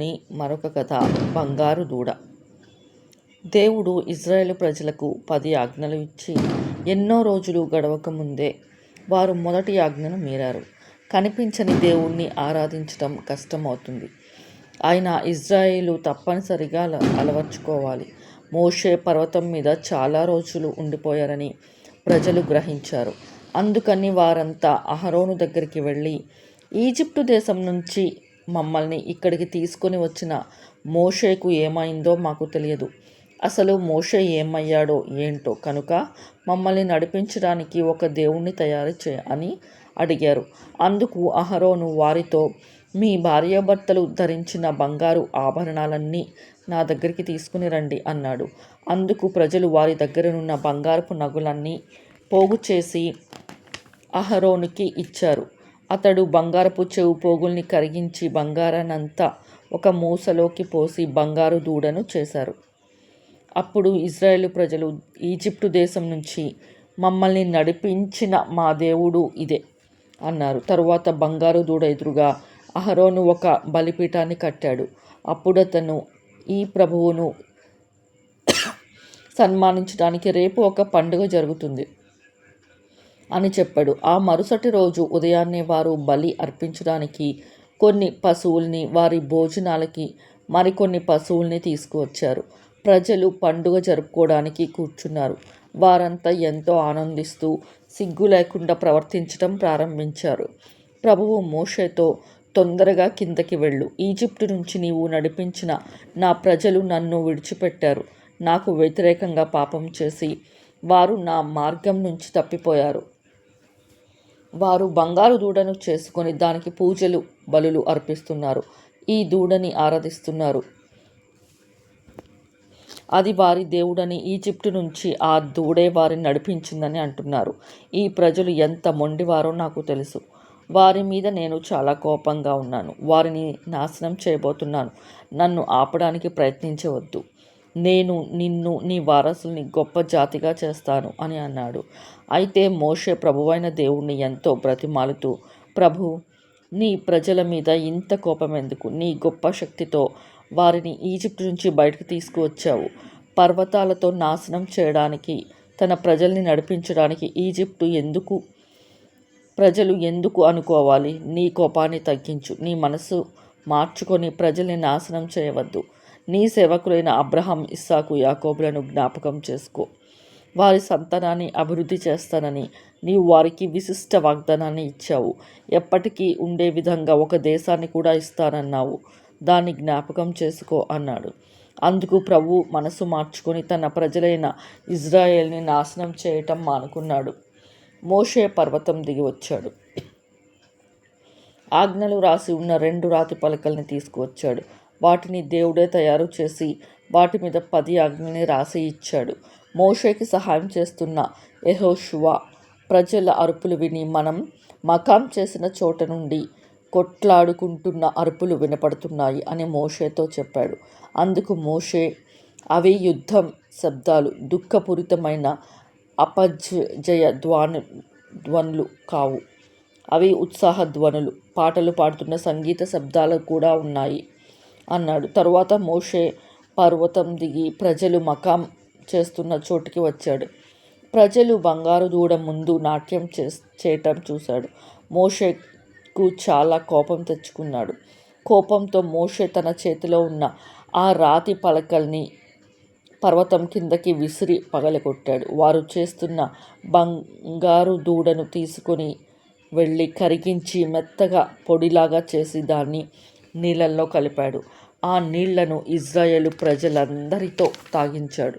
అగ్ని మరొక కథ బంగారు దూడ. దేవుడు ఇజ్రాయేల్ ప్రజలకు పది ఆజ్ఞలు ఇచ్చి ఎన్నో రోజులు గడవక ముందే వారు మొదటి ఆజ్ఞను మీరారు. కనిపించని దేవుణ్ణి ఆరాధించడం కష్టమవుతుంది. ఆయన ఇజ్రాయేలు తప్పనిసరిగా అల అలవర్చుకోవాలి. మోషే పర్వతం మీద చాలా రోజులు ఉండిపోయారని ప్రజలు గ్రహించారు. అందుకని వారంతా అహరోను దగ్గరికి వెళ్ళి ఈజిప్టు దేశం నుంచి మమ్మల్ని ఇక్కడికి తీసుకొని వచ్చిన మోషేకు ఏమైందో మాకు తెలియదు. అసలు మోషే ఏమయ్యాడో ఏంటో కనుక మమ్మల్ని నడిపించడానికి ఒక దేవుణ్ణి తయారు చే అని అడిగారు. అందుకు అహరోను వారితో మీ భార్యాభర్తలు ధరించిన బంగారు ఆభరణాలన్నీ నా దగ్గరికి తీసుకుని రండి అన్నాడు. అందుకు ప్రజలు వారి దగ్గరనున్న బంగారపు నగులన్నీ పోగు చేసి అహరోనుకి ఇచ్చారు. అతడు బంగారపు చెవు పోగుల్ని కరిగించి బంగారానంతా ఒక మూసలోకి పోసి బంగారు దూడను చేశారు. అప్పుడు ఇజ్రాయేలు ప్రజలు ఈజిప్టు దేశం నుంచి మమ్మల్ని నడిపించిన మా దేవుడు ఇదే అన్నారు. తరువాత బంగారు దూడ ఎదురుగా అహరోను ఒక బలిపీఠాన్ని కట్టాడు. అప్పుడు అతను ఈ ప్రభువును సన్మానించడానికి రేపు ఒక పండుగ జరుగుతుంది. అని చెప్పాడు. ఆ మరుసటి రోజు ఉదయాన్నే వారు బలి అర్పించడానికి కొన్ని పశువుల్ని వారి భోజనాలకి మరికొన్ని పశువుల్ని తీసుకువచ్చారు. ప్రజలు పండుగ జరుపుకోవడానికి కూర్చున్నారు. వారంతా ఎంతో ఆనందిస్తూ సిగ్గు లేకుండా ప్రవర్తించడం ప్రారంభించారు. ప్రభువు మోషేతో తొందరగా కిందకి వెళ్ళు. ఈజిప్టు నుంచి నీవు నడిపించిన నా ప్రజలు నన్ను విడిచిపెట్టారు. నాకు వ్యతిరేకంగా పాపం చేసి వారు నా మార్గం నుంచి తప్పిపోయారు. వారు బంగారు దూడను చేసుకొని దానికి పూజలు బలులు అర్పిస్తున్నారు. ఈ దూడని ఆరాధిస్తున్నారు. అది వారి దేవుడని ఈజిప్టు నుంచి ఆ దూడే వారిని నడిపించిందని అంటున్నారు. ఈ ప్రజలు ఎంత మొండివారో నాకు తెలుసు. వారి మీద నేను చాలా కోపంగా ఉన్నాను. వారిని నాశనం చేయబోతున్నాను. నన్ను ఆపడానికి ప్రయత్నించవద్దు. నేను నిన్ను నీ వారసుల్ని గొప్ప జాతిగా చేస్తాను అని అన్నాడు. అయితే మోషే ప్రభువైన దేవుణ్ణి ఎంతో బ్రతిమాలుతూ ప్రభు నీ ప్రజల మీద ఇంత కోపం ఎందుకు? నీ గొప్ప శక్తితో వారిని ఈజిప్ట్ నుంచి బయటకు తీసుకువచ్చావు. పర్వతాలతో నాశనం చేయడానికి తన ప్రజల్ని నడిపించడానికి ఈజిప్టు ఎందుకు? ప్రజలు ఎందుకు అనుకోవాలి? నీ కోపాన్ని తగ్గించు. నీ మనసు మార్చుకొని ప్రజల్ని నాశనం చేయవద్దు. నీ సేవకులైన అబ్రహం ఇస్సాకు యాకోబులను జ్ఞాపకం చేసుకో. వారి సంతానాన్ని అభివృద్ధి చేస్తానని నీవు వారికి విశిష్ట వాగ్దానాన్ని ఇచ్చావు. ఎప్పటికీ ఉండే విధంగా ఒక దేశాన్ని కూడా ఇస్తానన్నావు. దాన్ని జ్ఞాపకం చేసుకో అన్నాడు. అందుకు ప్రభు మనసు మార్చుకొని తన ప్రజలైన ఇజ్రాయెల్ని నాశనం చేయటం మానుకున్నాడు. మోషే పర్వతం దిగి వచ్చాడు. ఆజ్ఞలు రాసి ఉన్న రెండు రాతి పలకల్ని తీసుకువచ్చాడు. వాటిని దేవుడే తయారు చేసి వాటి మీద పది ఆజ్ఞల్ని రాసి ఇచ్చాడు. మోషేకి సహాయం చేస్తున్న యహోషువా ప్రజల అరుపులు విని మనం మకాం చేసిన చోట నుండి కొట్లాడుకుంటున్న అరుపులు వినపడుతున్నాయి అని మోషేతో చెప్పాడు. అందుకు మోషే అవి యుద్ధం శబ్దాలు దుఃఖపూరితమైన అపజయ ధ్వాను ధ్వనులు కావు. అవి ఉత్సాహ ధ్వనులు పాటలు పాడుతున్న సంగీత శబ్దాలు కూడా ఉన్నాయి. అన్నాడు. తరువాత మోషే పర్వతం దిగి ప్రజలు మకాం చేస్తున్న చోటుకి వచ్చాడు. ప్రజలు బంగారు దూడ ముందు నాట్యం చే చేయటం చూశాడు. మోషేకు చాలా కోపం తెచ్చుకున్నాడు. కోపంతో మోషే తన చేతిలో ఉన్న ఆ రాతి పలకల్ని పర్వతం కిందకి విసిరి పగలగొట్టాడు. వారు చేస్తున్న బంగారు దూడను తీసుకొని వెళ్ళి కరిగించి మెత్తగా పొడిలాగా చేసి దాన్ని నీళ్ళల్లో కలిపాడు. ఆ నీళ్ళను ఇజ్రాయేలు ప్రజలందరితో తాగించాడు.